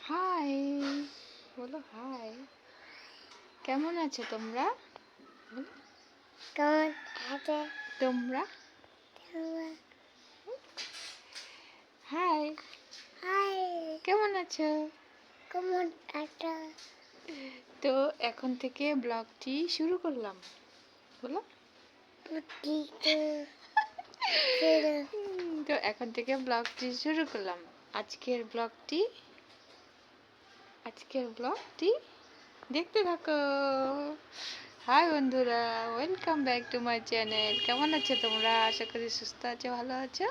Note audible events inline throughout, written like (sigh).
High বলো high কেমন আছো তোমরা? কেমন আছে তোমরা? হাই হাই কেমন আছো? কেমন আছে? তো এখন থেকে ব্লগটি শুরু করলাম। বলো। (laughs) তো এখন থেকে ব্লগটি শুরু করলাম। আজকের ব্লগটি আজকের ব্লগটি দেখতে থাকো। হাই বন্ধুরা welcome back to my channel কেমন আছো তোমরা? আশা করি সুস্থ আছো, ভালো আছো।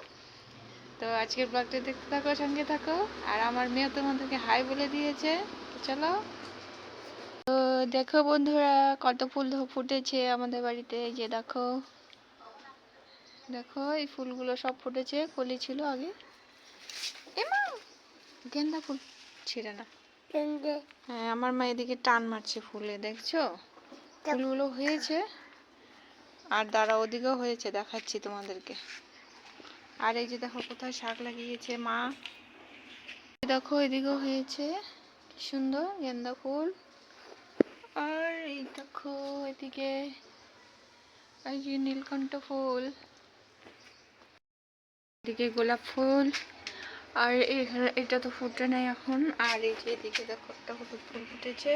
তো আজকের ব্লগটা দেখতে থাকো, সঙ্গে থাকো। আর আমার মেয়ে তোমাদেরকে হাই বলে দিয়েছে। চলো। তো দেখো বন্ধুরা, কত ফুল ফুটেছে আমাদের বাড়িতে। এই যে দেখো। দেখো, এই ফুলগুলো সব ফুটেছে। কলি ছিল আগে। এমা গেন্দা ফুল ছিঁড়ে না। হ্যাঁ আমার মা এদিকে টান মারছে ফুলে দেখছ? ফুলগুলো হয়েছে আর দাঁড়া ওদিকেও হয়েছে দেখাচ্ছি তোমাদেরকে। আর এই যে দেখো কোথায় শাক লাগিয়েছে মা? দেখো এদিকেও হয়েছে কি সুন্দর গেন্দা ফুল। আর এই দেখো এদিকে এই যে নীলকণ্ঠ ফুল। এদিকে গোলাপ ফুল। আর এখানে এটা তো ফুটে নাই এখন। আর এই যে এদিকে দেখো একটা হলুদ ফুল ফুটেছে।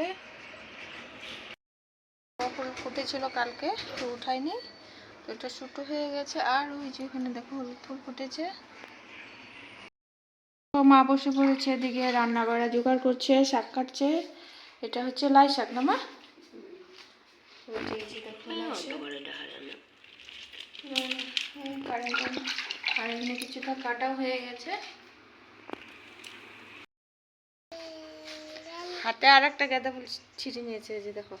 ফুল ফুটেছিল কালকে তো উঠাইনি। তো এটা শুটো হয়ে গেছে। আর ওই যে এখানে দেখো হলুদ ফুল ফুটেছে। তো মা বসে পড়েছে এদিকে রান্না করা জোগাড় করছে শাক কাটছে। এটা হচ্ছে লাই শাক না মা? আর এমনি কিছুটা কাটা হয়ে গেছে। হাতে আর একটা গাঁদা ফুল ছিঁড়ে নিয়েছে যে দেখো।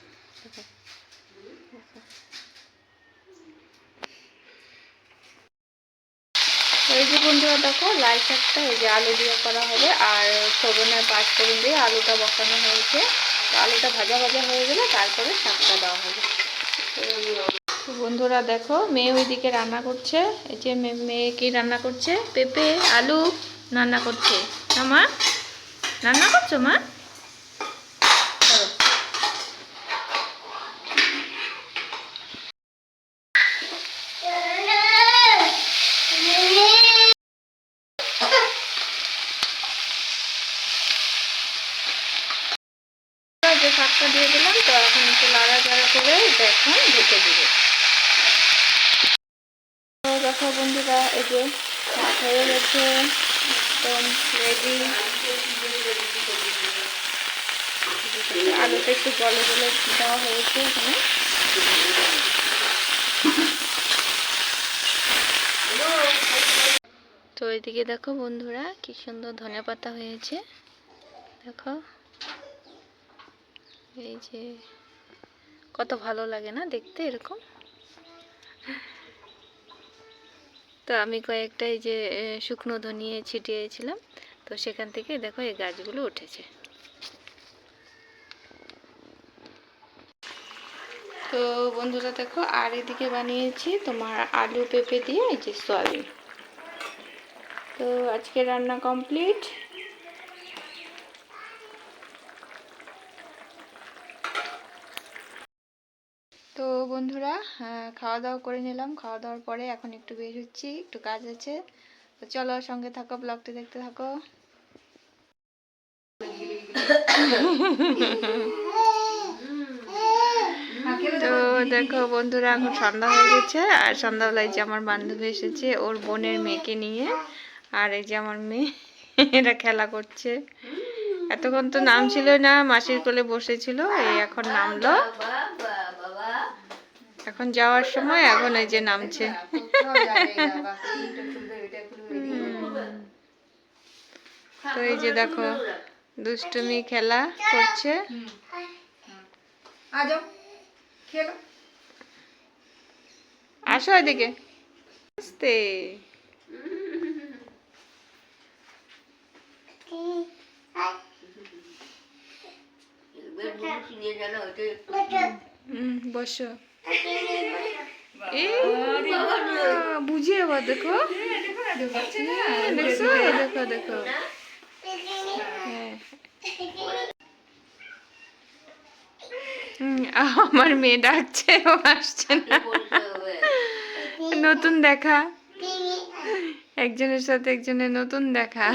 এই যে বন্ধুরা দেখো লাই শাকটা এই যে আলু দিয়ে করা হবে, আর সবনের পাঁচ ফোড়ন দিয়ে আলুটা বসানো হয়েছে। আলুটা ভাজা ভাজা হয়ে গেলে তারপরে শাকটা দেওয়া হবে। বন্ধুরা দেখো, মেয়ে ওইদিকে রান্না করছে। এই যে মেয়ে কি রান্না করছে? পেঁপে, আলু রান্না করছে। মা? রান্না করছ মা? দিয়ে দিলাম তো এখন করে দেখো বন্ধুরা এই যে হয়ে গেছে। একদম রেডি আলুটা একটু জলে জলে দেওয়া হয়েছে এখানে। তো এদিকে দেখো বন্ধুরা, কি সুন্দর ধনে পাতা হয়েছে। দেখো, এই যে, কত ভালো লাগে না দেখতে এরকম। তো আমি কয়েকটা এই যে শুকনো ধনিয়ে ছিটিয়েছিলাম। তো সেখান থেকে দেখো এই গাছগুলো উঠেছে। তো বন্ধুরা দেখো, আর এদিকে বানিয়েছি তোমার আলু পেঁপে দিয়ে, এই যে সয়াবিন। তো আজকে রান্না কমপ্লিট। তো বন্ধুরা খাওয়া দাওয়া করে নিলাম। খাওয়া দাওয়ার পরে এখন একটু বের হচ্ছি, একটু কাজ আছে। তো চলো সঙ্গে থাকো, ব্লগটি দেখতে থাকো। তো দেখো বন্ধুরা, এখন সন্ধ্যা হয়ে গেছে। আর সন্ধ্যাবেলায় যে আমার বান্ধবী এসেছে, ওর বোনের মেয়েকে নিয়ে। আর এই যে আমার মেয়ে, এরা খেলা করছে। এতক্ষণ তো নাম ছিল না, মাসির কোলে বসেছিল, এই এখন নামলো। এখন যাওয়ার সময় এখন এই যে নামছে। তো এই যে দেখো দুষ্টুমি খেলা করছে। আসো এদিকে। আস্তে বসো। বুঝিয়ে আবার দেখো। হ্যাঁ, দেখো দেখো হুম, আমার মেয়ে ডাকছে ও আসছে না। নতুন দেখা। একজনের সাথে একজনের নতুন দেখা।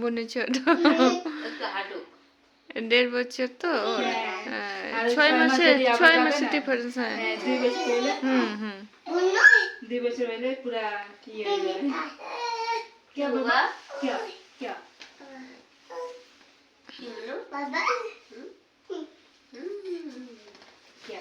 বোনে ছোট। দেড় বছর তো ওর হ্যাঁ, ছয় মাসে ছয় মাসের ডিফারেন্স হ্যাঁ হ্যাঁ দুই বছর হলে হুম হুম দুই বছর হলে পুরা ইয়ে হয়ে যাবে क्या बाबा क्या क्या বাবা क्या